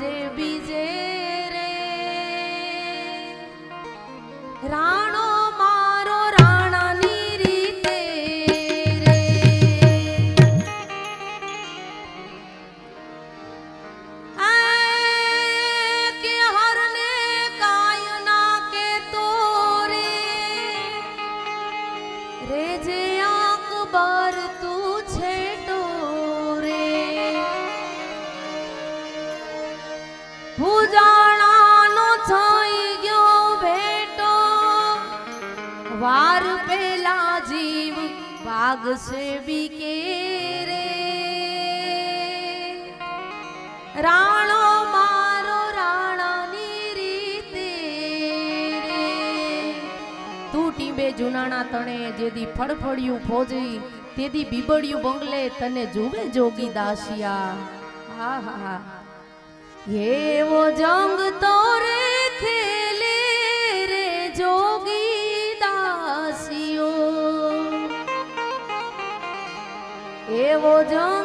there be તું ટીંબે જુનાણા તણે જેદી ફળફળ્યું ફોજી તેદી બીબડ્યું બંગલે તને જુવે જોગી દાસિયા. હા હા એવો જંગ તો રે ખેલે રે જોગી દાસિયો. એવો જંગ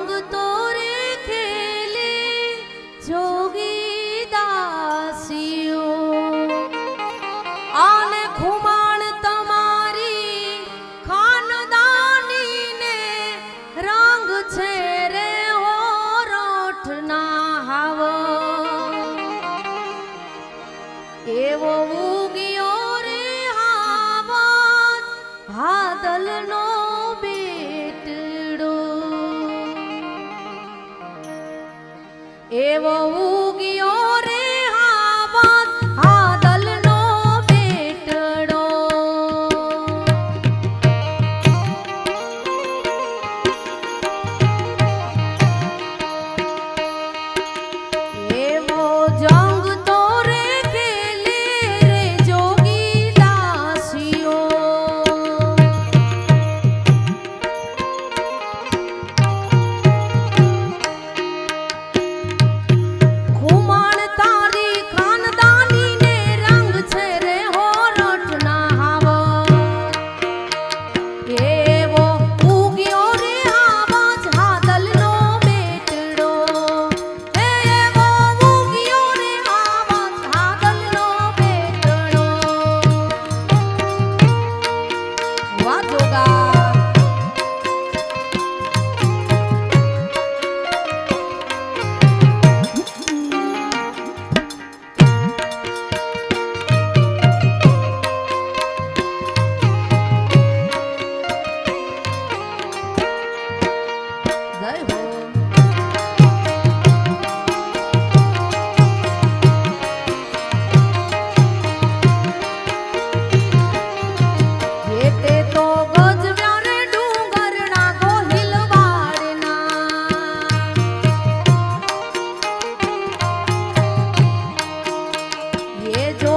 别走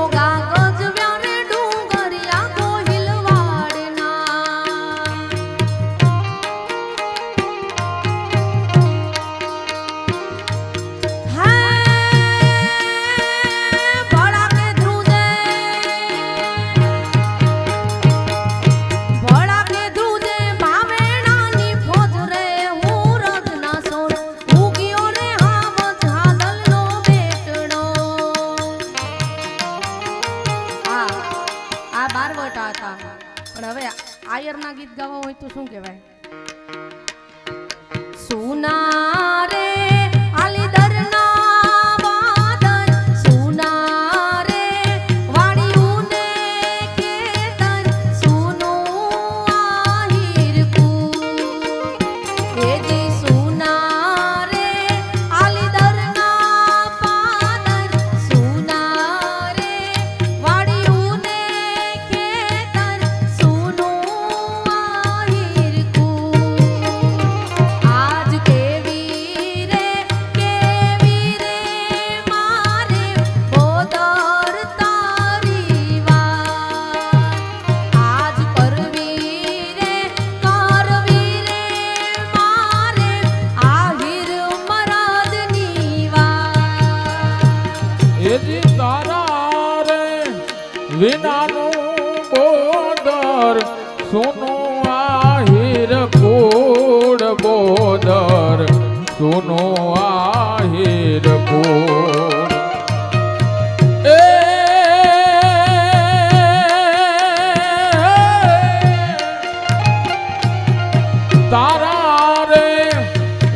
તારા રે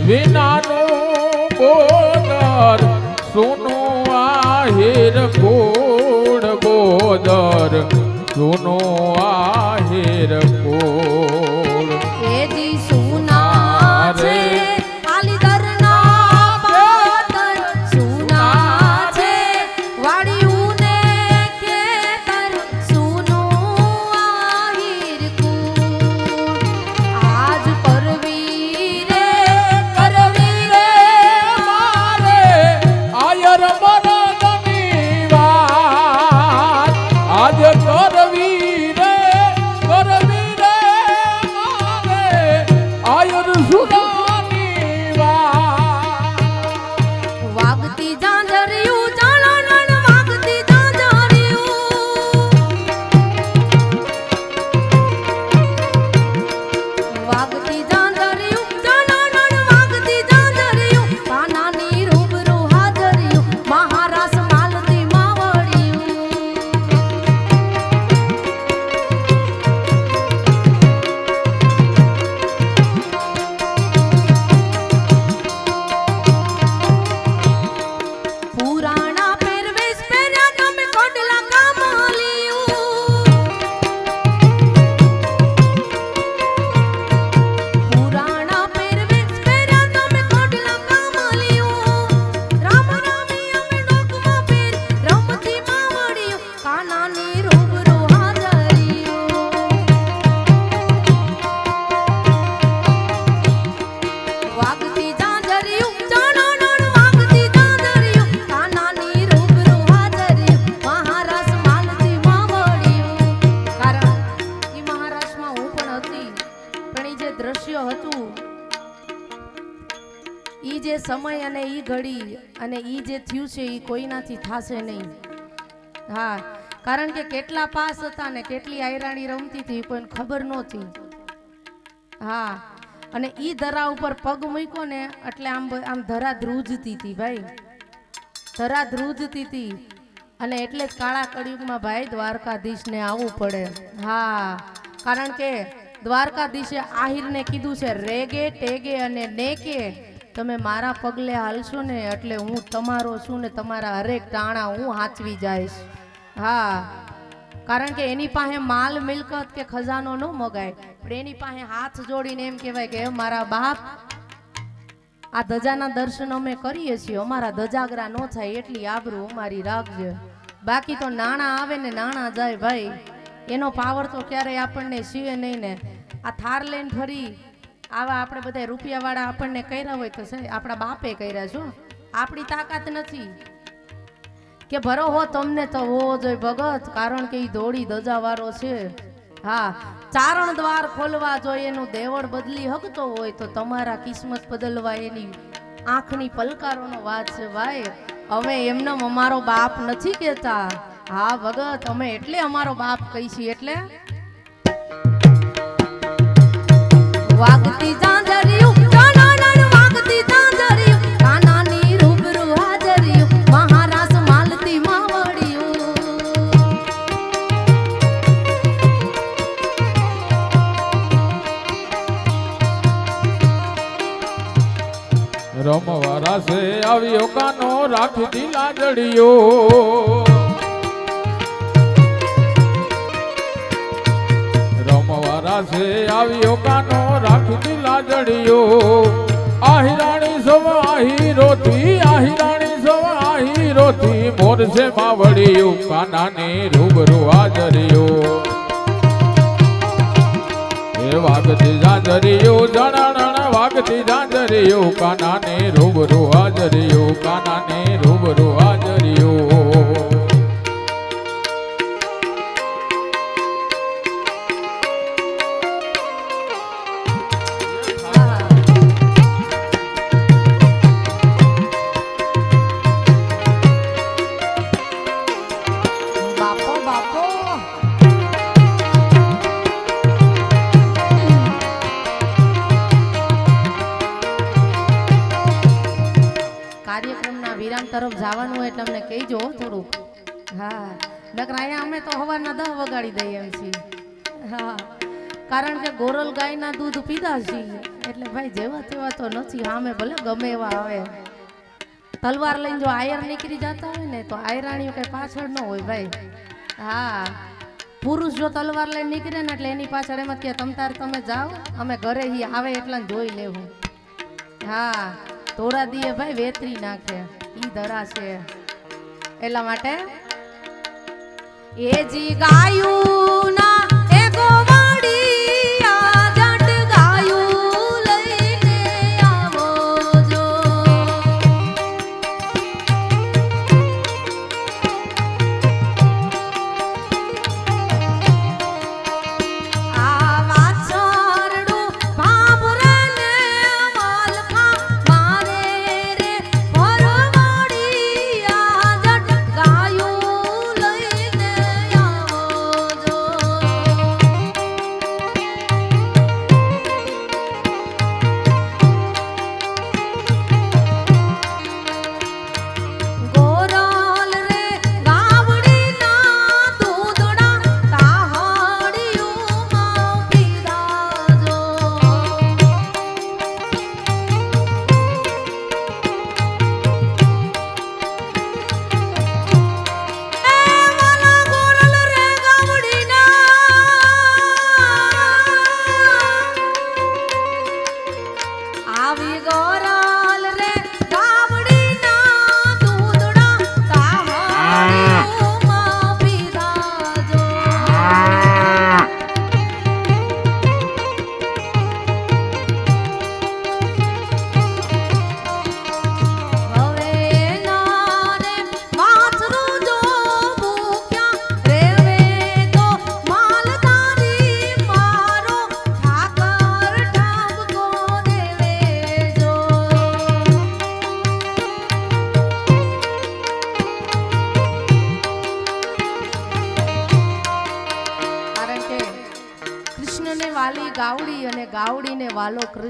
વિનાનું બોદર સોનું આહિર કુળ બોદર સોનું આહિર કુળ ઘડી અને એ જે થયું છે એ કોઈનાથી થાશે નહીં. હા, કારણ કે કેટલા પાસ હતા ને કેટલી આયરાણી રમતી હતી કોઈને ખબર નહોતી. હા, અને એ ધરા ઉપર પગ મૂક્યો ને એટલે આમ આમ ધરા ધ્રુજતી હતી ભાઈ. ધરા ધ્રુજતી હતી અને એટલે જ કાળા કળિયુગમાં ભાઈ દ્વારકાધીશને આવવું પડે. હા, કારણ કે દ્વારકાધીશે આહિરને કીધું છે, રેગે, ટેગે અને નેકે તમે મારા પગલે હાલશો ને એટલે હું તમારો છું ને તમારા હરેક ટાણા હું હાચવી જઈશ. હા, કારણ કે એની પાસે માલ, મિલકત કે ખજાનો ન મગાય. પણ એની પાસે હાથ જોડીને એમ કહેવાય કે મારા બાપ, આ ધજાના દર્શન અમે કરીએ છીએ. અમારા ધજાગરા ન થાય એટલી આબરૂ અમારી રાખજે. બાકી તો નાણાં આવે ને નાણાં જાય ભાઈ. એનો પાવર તો ક્યારેય આપણને સીવે નહીં ને. આ થાર લઈને ફરી આવા આપણે બધા રૂપિયાવાળા આપણને કર્યા હોય તો આપણા બાપે કર્યા છો આપણી તાકાત નથી. કે ભરો હો તમને તો હોવો જોઈએ ભગત, કારણ કે એ ધોળી ધજાવાળો છે. હા, ચારણ દ્વાર ખોલવા જોઈએ એનું દેવળ બદલી હકતો હોય તો તમારા કિસ્મત બદલવા એની આંખની પલકારોનો વાત છે ભાઈ. અમે એમને અમારો બાપ નથી કહેતા. હા, ભગત, અમે એટલે અમારો બાપ કહી છીએ એટલે? વાગતી ઝાંઝરિયું જાણણ વાગતી ઝાંઝરિયું કાનાની રૂબરૂ હાજરિયું મહારાસ માલતી માવડિયું આવ્યો કાનો રાખી દી લાજડીયો રાસે આવ્યો કાનો રાખતી લાજડીયો આહિરાણી સવ આહિરોથી આહિરાણી સવ આહિરોથી મોરસે માવડિયું કાનાને રૂબરૂ હાજરિયો એ વાગતી જાજરિયો જણાણ વાગતી જાજરિયો કાનાને રૂબરૂ હાજરિયો છીએ હા. કારણ કે ગોરલ ગાયના દૂધ પીધા છીએ એટલે ભાઈ જેવા તેવા તો નથી. સામે ભલે ગમે એવા આવે. તલવાર લઈને જો આયર નીકળી જતા હોય ને, તો આયરાણીઓ કઈ પાછળ ન હોય ભાઈ. હા. પુરુષ જો તલવાર લઈને નીકળે ને, એટલે એની પાછળ એમ જ કે, તમ તાર તમે જાઓ, અમે ઘરે હી આવે એટલા જોઈ લેવું. હા. તોડા દીએ ભાઈ વેતરી નાખે. ઈ ધરા છે. એટલા માટે, એ જી ગાયું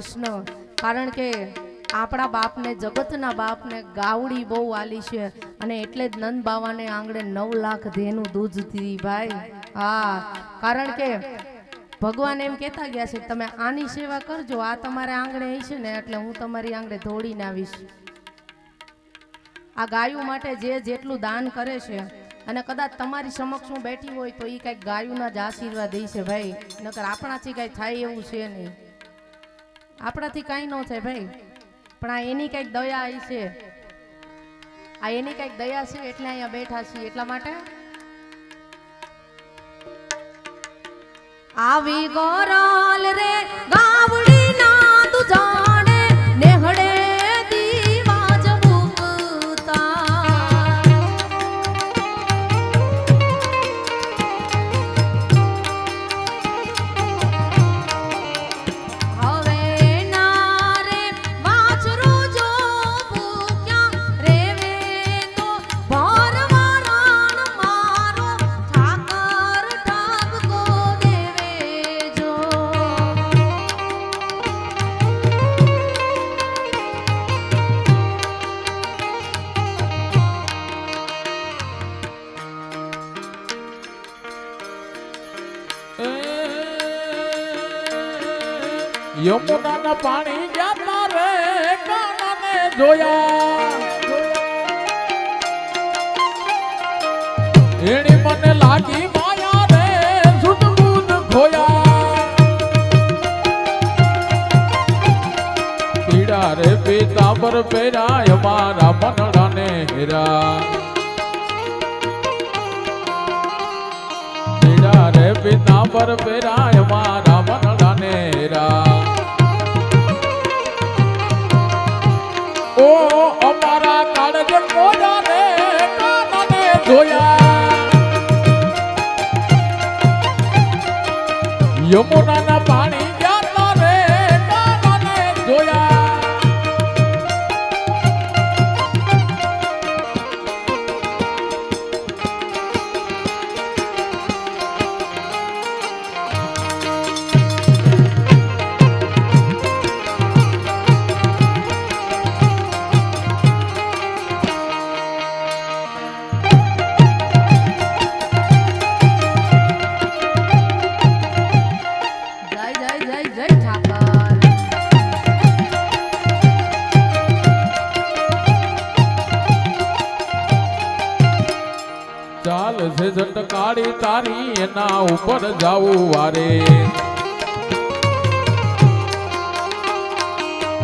કૃષ્ણ, કારણ કે આપણા બાપને, જગતના બાપને ગાવડી બહુ વાલી છે અને એટલે જ નંદ બાવાને આંગણે નવ લાખ ધેનું દૂધ દીધી ભાઈ. હા, કારણ કે ભગવાન એમ કહેતા ગયા છે તમે આની સેવા કરજો, આ તમારે આંગણે અહીં છે ને, એટલે હું તમારી આંગણે દોડીને આવીશ. આ ગાયું માટે જે જેટલું દાન કરે છે અને કદાચ તમારી સમક્ષ હું બેઠી હોય તો એ કંઈક ગાયુના જ આશીર્વાદ દઈ ભાઈ. નકર આપણાથી કાંઈ થાય એવું છે નહીં. આપણાથી કાંઈ ન થાય ભાઈ. પણ આ એની કંઈક દયા આવી છે. આ એની કંઈક દયા છે એટલે અહીંયા બેઠા છીએ. એટલા માટે? આવી ગોરલ રે ગાવડી યમુનાના પાણી ગયા રે કાનાને જોયા એની મને લાગી માયા રે સુટબૂદ ખોયા. પીડા રે પીતાંબર પહેરાય મારા મનડાને હેરા. પીડા રે પીતાંબર પહેરાય મારા મનડાને હેરા. જોયા. યમુનાના ડાળી તારી એના ઉપર જાવું વારે.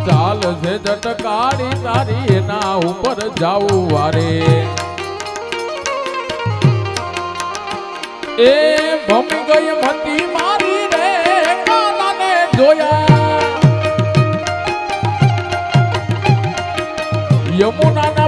ચાલ છે જટકાળી તારી એના ઉપર જાવું વારે. એ ભમ ગઈ મતી મારી રે, કાનાને જોયા. યમુનાના